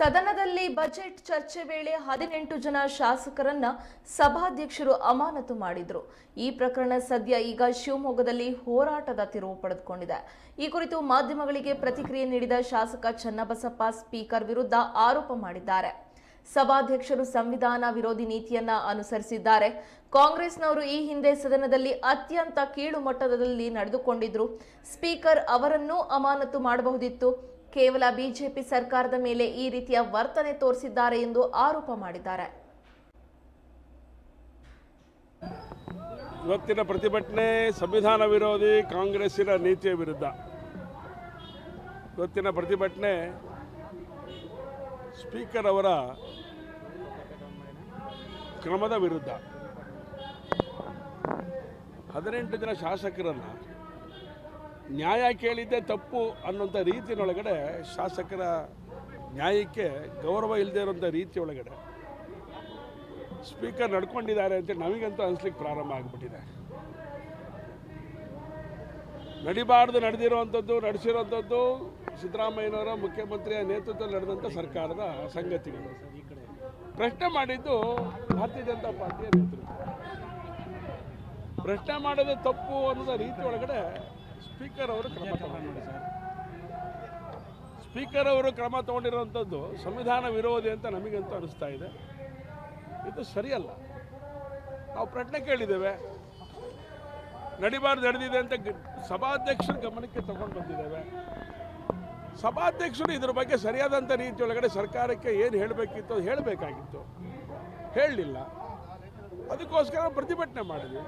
ಸದನದಲ್ಲಿ ಬಜೆಟ್ ಚರ್ಚೆ ವೇಳೆ ಹದಿನೆಂಟು ಜನ ಶಾಸಕರನ್ನ ಸಭಾಧ್ಯಕ್ಷರು ಅಮಾನತು ಮಾಡಿದ್ರು. ಈ ಪ್ರಕರಣ ಸದ್ಯ ಈಗ ಶಿವಮೊಗ್ಗದಲ್ಲಿ ಹೋರಾಟದ ತಿರುವು ಪಡೆದುಕೊಂಡಿದೆ. ಈ ಕುರಿತು ಮಾಧ್ಯಮಗಳಿಗೆ ಪ್ರತಿಕ್ರಿಯೆ ನೀಡಿದ ಶಾಸಕ ಚನ್ನಬಸಪ್ಪ ಸ್ಪೀಕರ್ ವಿರುದ್ಧ ಆರೋಪ ಮಾಡಿದ್ದಾರೆ. ಸಭಾಧ್ಯಕ್ಷರು ಸಂವಿಧಾನ ವಿರೋಧಿ ನೀತಿಯನ್ನ ಅನುಸರಿಸಿದ್ದಾರೆ. ಕಾಂಗ್ರೆಸ್ನವರು ಈ ಹಿಂದೆ ಸದನದಲ್ಲಿ ಅತ್ಯಂತ ಕೀಳು ಮಟ್ಟದಲ್ಲಿ ನಡೆದುಕೊಂಡಿದ್ರು. ಸ್ಪೀಕರ್ ಅವರನ್ನೂ ಅಮಾನತು ಮಾಡಬಹುದಿತ್ತು. ಕೇವಲ ಬಿಜೆಪಿ ಸರ್ಕಾರದ ಮೇಲೆ ಈ ರೀತಿಯ ವರ್ತನೆ ತೋರಿಸಿದ್ದಾರೆ ಎಂದು ಆರೋಪ ಮಾಡಿದ್ದಾರೆ. ಇವತ್ತಿನ ಪ್ರತಿಭಟನೆ ಸಂವಿಧಾನ ವಿರೋಧಿ ಕಾಂಗ್ರೆಸ್ಸಿನ ನೀತಿಯ ವಿರುದ್ಧ. ಇವತ್ತಿನ ಪ್ರತಿಭಟನೆ ಸ್ಪೀಕರ್ ಅವರ ಕ್ರಮದ ವಿರುದ್ಧ. ಹದಿನೆಂಟು ಜನ ಶಾಸಕರನ್ನು ನ್ಯಾಯ ಕೇಳಿದ್ದೆ ತಪ್ಪು ಅನ್ನೋಂಥ ರೀತಿಯೊಳಗಡೆ ಶಾಸಕರ ನ್ಯಾಯಕ್ಕೆ ಗೌರವ ಇಲ್ಲದೆ ಇರೋಂಥ ರೀತಿಯೊಳಗಡೆ ಸ್ಪೀಕರ್ ನಡ್ಕೊಂಡಿದ್ದಾರೆ ಅಂತ ನಮಗಂತೂ ಅನಿಸ್ಲಿಕ್ಕೆ ಪ್ರಾರಂಭ ಆಗಿಬಿಟ್ಟಿದೆ. ನಡಿಬಾರ್ದು ನಡೆದಿರುವಂಥದ್ದು ನಡೆಸಿರೋಂಥದ್ದು ಸಿದ್ದರಾಮಯ್ಯನವರ ಮುಖ್ಯಮಂತ್ರಿಯ ನೇತೃತ್ವದಲ್ಲಿ ನಡೆದಂಥ ಸರ್ಕಾರದ ಸಂಗತಿಗಳು. ಪ್ರಶ್ನೆ ಮಾಡಿದ್ದು ಭಾರತೀಯ ಜನತಾ ಪಾರ್ಟಿಯ ನೇತೃತ್ವ. ಪ್ರಶ್ನೆ ಮಾಡೋದು ತಪ್ಪು ಅನ್ನೋದ ರೀತಿ ಒಳಗಡೆ ಸ್ಪೀಕರ್ ಅವರು ಕ್ರಮ ತಗೊಂಡಿದ್ದಾರೆ. ಸ್ಪೀಕರ್ ಅವರು ಕ್ರಮ ತಗೊಂಡಿರುವಂಥದ್ದು ಸಂವಿಧಾನ ವಿರೋಧಿ ಅಂತ ನಮಗಂತೂ ಅನಿಸ್ತಾ ಇದೆ. ಇದು ಸರಿಯಲ್ಲ. ನಾವು ಪ್ರಶ್ನೆ ಕೇಳಿದ್ದೇವೆ. ನಡಿಬಾರ್ದು ನಡೆದಿದೆ ಅಂತ ಸಭಾಧ್ಯಕ್ಷರ ಗಮನಕ್ಕೆ ತಗೊಂಡು ಬಂದಿದ್ದೇವೆ. ಸಭಾಧ್ಯಕ್ಷರು ಇದ್ರ ಬಗ್ಗೆ ಸರಿಯಾದಂಥ ರೀತಿಯೊಳಗಡೆ ಸರ್ಕಾರಕ್ಕೆ ಏನು ಹೇಳಬೇಕಿತ್ತು ಹೇಳಬೇಕಾಗಿತ್ತು. ಹೇಳಲಿಲ್ಲ. ಅದಕ್ಕೋಸ್ಕರ ಪ್ರತಿಭಟನೆ ಮಾಡಿದ್ವಿ.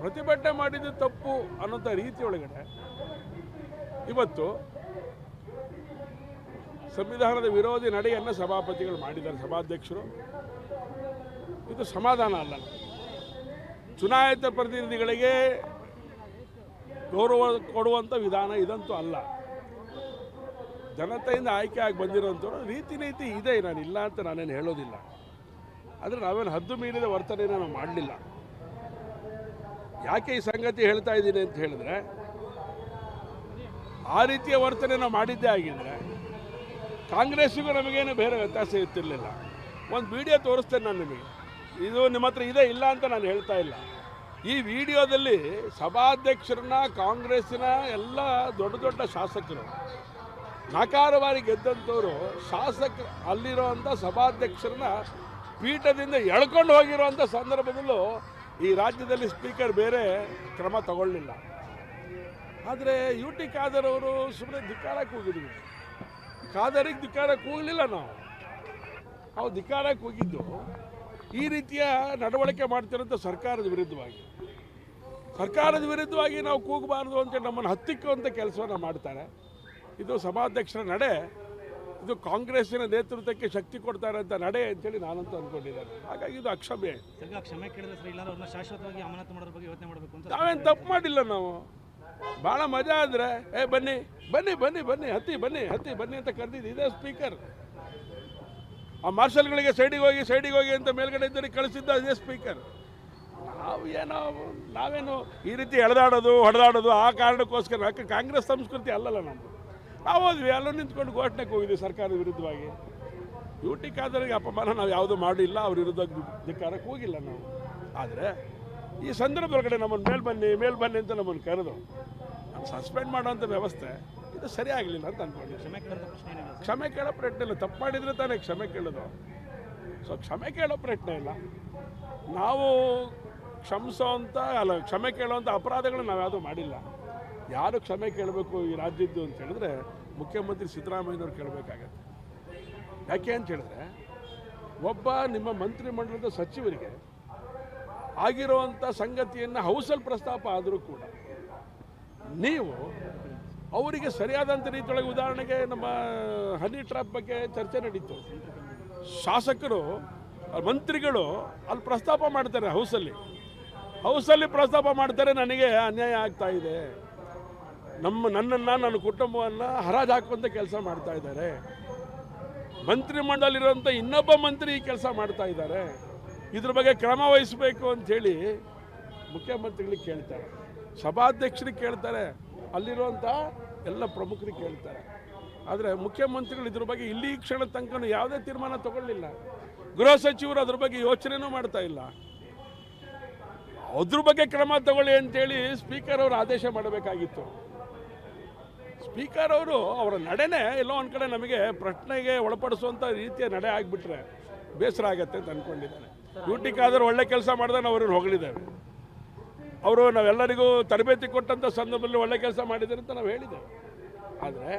ಪ್ರತಿಭಟನೆ ಮಾಡಿದ್ದು ತಪ್ಪು ಅನ್ನೋಂಥ ರೀತಿಯೊಳಗಡೆ ಇವತ್ತು ಸಂವಿಧಾನದ ವಿರೋಧಿ ನಡೆಯನ್ನು ಸಭಾಪತಿಗಳು ಮಾಡಿದ್ದಾರೆ, ಸಭಾಧ್ಯಕ್ಷರು. ಇದು ಸಮಾಧಾನ ಅಲ್ಲ. ಚುನಾಯಿತ ಪ್ರತಿನಿಧಿಗಳಿಗೆ ಗೌರವ ಕೊಡುವಂಥ ವಿಧಾನ ಇದಂತೂ ಅಲ್ಲ. ಜನತೆಯಿಂದ ಆಯ್ಕೆ ಆಗಿ ಬಂದಿರೋಂಥವ್ರು ರೀತಿ ನೀತಿ ಇದೆ. ನಾನು ಇಲ್ಲ ಅಂತ ನಾನೇನು ಹೇಳೋದಿಲ್ಲ. ಆದರೆ ನಾವೇನು ಹದ್ದು ಮೀರಿದ ವರ್ತನೆಯನ್ನು ನಾವು ಮಾಡಲಿಲ್ಲ. ಯಾಕೆ ಈ ಸಂಗತಿ ಹೇಳ್ತಾ ಇದ್ದೀನಿ ಅಂತ ಹೇಳಿದ್ರೆ, ಆ ರೀತಿಯ ವರ್ತನೆ ನಾವು ಮಾಡಿದ್ದೇ ಆಗಿದ್ರೆ ಕಾಂಗ್ರೆಸ್ಸಿಗೂ ನಮಗೇನು ಬೇರೆ ವ್ಯತ್ಯಾಸ ಇರ್ತಿರ್ಲಿಲ್ಲ. ಒಂದು ವಿಡಿಯೋ ತೋರಿಸ್ತೇನೆ ನಾನು ನಿಮಗೆ. ಇದು ನಿಮ್ಮ ಹತ್ರ ಇದೆ, ಇಲ್ಲ ಅಂತ ನಾನು ಹೇಳ್ತಾ ಇಲ್ಲ. ಈ ವಿಡಿಯೋದಲ್ಲಿ ಸಭಾಧ್ಯಕ್ಷರನ್ನ, ಕಾಂಗ್ರೆಸ್ಸಿನ ಎಲ್ಲ ದೊಡ್ಡ ದೊಡ್ಡ ಶಾಸಕರು ನಕಾರವಾಗಿ ಗೆದ್ದಂಥವರು ಶಾಸಕ ಅಲ್ಲಿರುವಂಥ ಸಭಾಧ್ಯಕ್ಷರನ್ನ ಪೀಠದಿಂದ ಎಳ್ಕೊಂಡು ಹೋಗಿರುವಂಥ ಸಂದರ್ಭದಲ್ಲೂ ಈ ರಾಜ್ಯದಲ್ಲಿ ಸ್ಪೀಕರ್ ಬೇರೆ ಕ್ರಮ ತಗೊಳ್ಳಲಿಲ್ಲ ಆದರೆ ಯು ಟಿ ಖಾದರ್ ಅವರು ಸುಮ್ಮನೆ ಧಿಕ್ಕಾರಕ್ಕೆ ಹೋಗಿದ್ವಿ ಖಾದರಿಗೆ ಧಿಕ್ಕಾರಕ್ಕೆ ಹೋಗಲಿಲ್ಲ ನಾವು. ನಾವು ಧಿಕ್ಕಾರಕ್ಕೆ ಹೋಗಿದ್ದು. ಈ ರೀತಿಯ ನಡವಳಿಕೆ ಮಾಡ್ತಿರೋಂಥ ಸರ್ಕಾರದ ವಿರುದ್ಧವಾಗಿ. ಸರ್ಕಾರದ ವಿರುದ್ಧವಾಗಿ ನಾವು ಕೂಗಬಾರ್ದು ಅಂತ ನಮ್ಮನ್ನು ಹತ್ತಿಕ್ಕುವಂಥ ಕೆಲಸವನ್ನು ಮಾಡ್ತಾರೆ. ಇದು ಸಭಾಧ್ಯಕ್ಷರ ನಡೆ. ಇದು ಕಾಂಗ್ರೆಸ್ಸಿನ ನೇತೃತ್ವಕ್ಕೆ ಶಕ್ತಿ ಕೊಡ್ತಾರೆ ಅಂತ ನಡೆ ಅಂತೇಳಿ ನಾನಂತೂ ಅಂದ್ಕೊಂಡಿದ್ದೇನೆ ಹಾಗಾಗಿ ಇದು ಅಕ್ಷಮ್ಯ ಕ್ಷಮೆ ಕೇಳಿದ್ರೆ ಸರಿ ಇಲ್ಲ ಅವ್ರನ್ನ ಶಾಶ್ವತವಾಗಿ ಅಮಾನತು ಮಾಡೋದ್ರ ಬಗ್ಗೆ ಯೋಚನೆ ಮಾಡಬೇಕು ಅಂತ ನಾವೇನು ತಪ್ಪು ಮಾಡಿಲ್ಲ ನಾವು. ಭಾಳ ಮಜಾ ಆದರೆ ಏ ಬನ್ನಿ ಬನ್ನಿ ಬನ್ನಿ ಬನ್ನಿ ಹತ್ತಿ ಬನ್ನಿ ಹತ್ತಿ ಬನ್ನಿ ಅಂತ ಕರೆದಿದ್ದು ಇದೇ ಸ್ಪೀಕರ್. ಆ ಮಾರ್ಷಲ್ಗಳಿಗೆ ಸೈಡಿಗೆ ಹೋಗಿ ಸೈಡಿಗೆ ಹೋಗಿ ಅಂತ ಮೇಲ್ಗಡೆ ಇದ್ದರೆ ಕಳಿಸಿದ್ದ ಇದೇ ಸ್ಪೀಕರ್. ನಾವು ಏನೋ ನಾವೇನು ಈ ರೀತಿ ಎಳೆದಾಡೋದು ಹೊಡೆದಾಡೋದು ಆ ಕಾರಣಕ್ಕೋಸ್ಕರ ಯಾಕೆ ಕಾಂಗ್ರೆಸ್ ಸಂಸ್ಕೃತಿ ಅಲ್ಲಲ್ಲ ನಮ್ಮದು ನಾವು ಹೋದ್ವಿ ಅಲ್ಲೂ ನಿಂತ್ಕೊಂಡು ಘೋಷಣೆಗೆ ಹೋಗಿದ್ವಿ ಸರ್ಕಾರದ ವಿರುದ್ಧವಾಗಿ. ಡ್ಯೂಟಿ ಅಪಮಾನ ನಾವು ಯಾವುದೂ ಮಾಡಿಲ್ಲ ಅವ್ರ ವಿರುದ್ಧ ಧಿಕ್ಕಾರಕ್ಕೆ ಹೋಗಿಲ್ಲ ನಾವು. ಆದರೆ ಈ ಸಂದರ್ಭದೊಳಗಡೆ ನಮ್ಮನ್ನು ಮೇಲೆ ಬನ್ನಿ ಮೇಲೆ ಬನ್ನಿ ಅಂತ ನಮ್ಮನ್ನು ಕರೆದು ನಾನು ಸಸ್ಪೆಂಡ್ ಮಾಡೋವಂಥ ವ್ಯವಸ್ಥೆ ಇದು ಸರಿ ಆಗಲಿಲ್ಲ ಅಂತ ಅಂದ್ಕೊಂಡಿದ್ದೆ ಕ್ಷಮೆ ಕೇಳೋ ಪ್ರಯತ್ನ ಇಲ್ಲ ತಪ್ಪು ಮಾಡಿದರೆ ತಾನೇ ಕ್ಷಮೆ ಕೇಳೋದು. ಸೊ ಕ್ಷಮೆ ಕೇಳೋ ಪ್ರಯತ್ನ ಇಲ್ಲ. ನಾವು ಕ್ಷಮಿಸೋವಂಥ ಅಲ್ಲ ಕ್ಷಮೆ ಕೇಳೋವಂಥ ಅಪರಾಧಗಳು ನಾವು ಯಾವುದೂ ಮಾಡಿಲ್ಲ. ಯಾರು ಕ್ಷಮೆ ಕೇಳಬೇಕು ಈ ರಾಜ್ಯದ್ದು ಅಂತ ಹೇಳಿದ್ರೆ ಮುಖ್ಯಮಂತ್ರಿ ಸಿದ್ದರಾಮಯ್ಯನವ್ರು ಕೇಳಬೇಕಾಗತ್ತೆ. ಯಾಕೆ ಅಂತ ಹೇಳಿದ್ರೆ ಒಬ್ಬ ನಿಮ್ಮ ಮಂತ್ರಿಮಂಡಲದ ಸಚಿವರಿಗೆ ಆಗಿರುವಂಥ ಸಂಗತಿಯನ್ನು ಹೌಸಲ್ಲಿ ಪ್ರಸ್ತಾಪ ಆದರೂ ಕೂಡ ನೀವು ಅವರಿಗೆ ಸರಿಯಾದಂಥ ರೀತಿಯೊಳಗೆ ಉದಾಹರಣೆಗೆ ನಮ್ಮ ಹನಿ ಟ್ರಾಪ್ ಬಗ್ಗೆ ಚರ್ಚೆ ನಡೀತು. ಶಾಸಕರು, ಮಂತ್ರಿಗಳು ಅಲ್ಲಿ ಪ್ರಸ್ತಾಪ ಮಾಡ್ತಾರೆ ಹೌಸಲ್ಲಿ. ಹೌಸಲ್ಲಿ ಪ್ರಸ್ತಾಪ ಮಾಡ್ತಾರೆ, ನನಗೆ ಅನ್ಯಾಯ ಆಗ್ತಾ ಇದೆ. ನಮ್ಮ ನನ್ನನ್ನು, ನನ್ನ ಕುಟುಂಬವನ್ನು ಹರಾಜು ಹಾಕುವಂಥ ಕೆಲಸ ಮಾಡ್ತಾ ಇದ್ದಾರೆ. ಮಂತ್ರಿಮಂಡಲಿರುವಂಥ ಇನ್ನೊಬ್ಬ ಮಂತ್ರಿ ಈ ಕೆಲಸ ಮಾಡ್ತಾ ಇದ್ದಾರೆ. ಇದ್ರ ಬಗ್ಗೆ ಕ್ರಮ ವಹಿಸಬೇಕು ಅಂಥೇಳಿ ಮುಖ್ಯಮಂತ್ರಿಗಳಿಗೆ ಕೇಳ್ತಾರೆ. ಸಭಾಧ್ಯಕ್ಷರಿಗೆ ಕೇಳ್ತಾರೆ. ಅಲ್ಲಿರುವಂಥ ಎಲ್ಲ ಪ್ರಮುಖರಿಗೆ ಕೇಳ್ತಾರೆ. ಆದರೆ ಮುಖ್ಯಮಂತ್ರಿಗಳು ಇದ್ರ ಬಗ್ಗೆ ಇಲ್ಲಿ ಕ್ಷಣ ತನಕ ಯಾವುದೇ ತೀರ್ಮಾನ ತಗೊಳ್ಳಿಲ್ಲ. ಗೃಹ ಸಚಿವರು ಅದ್ರ ಬಗ್ಗೆ ಯೋಚನೆನೂ ಮಾಡ್ತಾ ಇಲ್ಲ. ಅದ್ರ ಬಗ್ಗೆ ಕ್ರಮ ತಗೊಳ್ಳಿ ಅಂತೇಳಿ ಸ್ಪೀಕರ್ ಅವರು ಆದೇಶ ಮಾಡಬೇಕಾಗಿತ್ತು. ಸ್ಪೀಕರ್ ಅವರು, ಅವರ ನಡೆನೇ ಎಲ್ಲೋ ಒಂದು ಕಡೆ ನಮಗೆ ಪ್ರಶ್ನೆಗೆ ಒಳಪಡಿಸುವಂಥ ರೀತಿಯ ನಡೆ ಆಗಿಬಿಟ್ರೆ ಬೇಸರ ಆಗತ್ತೆ ಅಂತ ಅಂದ್ಕೊಂಡಿದ್ದಾರೆ ಡ್ಯೂಟಿಗಾದರೂ ಒಳ್ಳೆ ಕೆಲಸ ಮಾಡಿದ್ರೆ ನಾವು ಅವ್ರನ್ನ ಹೊಗಳಿದ್ದೇವೆ. ಅವರು ನಾವೆಲ್ಲರಿಗೂ ತರಬೇತಿ ಕೊಟ್ಟಂಥ ಸಂದರ್ಭದಲ್ಲಿ ಒಳ್ಳೆ ಕೆಲಸ ಮಾಡಿದ್ದಾರೆ ಅಂತ ನಾವು ಹೇಳಿದ್ದೇವೆ. ಆದರೆ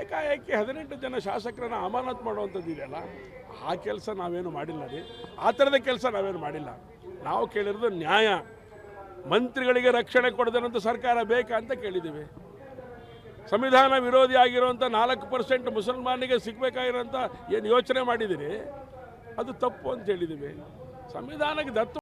ಏಕಾಏಕಿ ಹದಿನೆಂಟು ಜನ ಶಾಸಕರನ್ನು ಅಮಾನತ್ ಮಾಡುವಂಥದ್ದು ಇದೆಯಲ್ಲ, ಆ ಕೆಲಸ ನಾವೇನು ಮಾಡಿಲ್ಲ ರೀ. ಆ ಥರದ ಕೆಲಸ ನಾವೇನು ಮಾಡಿಲ್ಲ. ನಾವು ಕೇಳಿರೋದು ನ್ಯಾಯ. ಮಂತ್ರಿಗಳಿಗೆ ರಕ್ಷಣೆ ಕೊಡದಂಥ ಸರ್ಕಾರ ಬೇಕಾ ಅಂತ ಕೇಳಿದ್ದೀವಿ. ಸಂವಿಧಾನ ವಿರೋಧಿ ಆಗಿರುವಂಥ ನಾಲ್ಕು ಪರ್ಸೆಂಟ್ ಮುಸಲ್ಮಾನಿಗೆ ಸಿಗಬೇಕಾಗಿರೋಂಥ ಏನು ಯೋಚನೆ ಮಾಡಿದ್ದೀರಿ ಅದು ತಪ್ಪು ಅಂತ ಹೇಳಿದ್ದೀವಿ ಸಂವಿಧಾನಕ್ಕೆ ದತ್ತು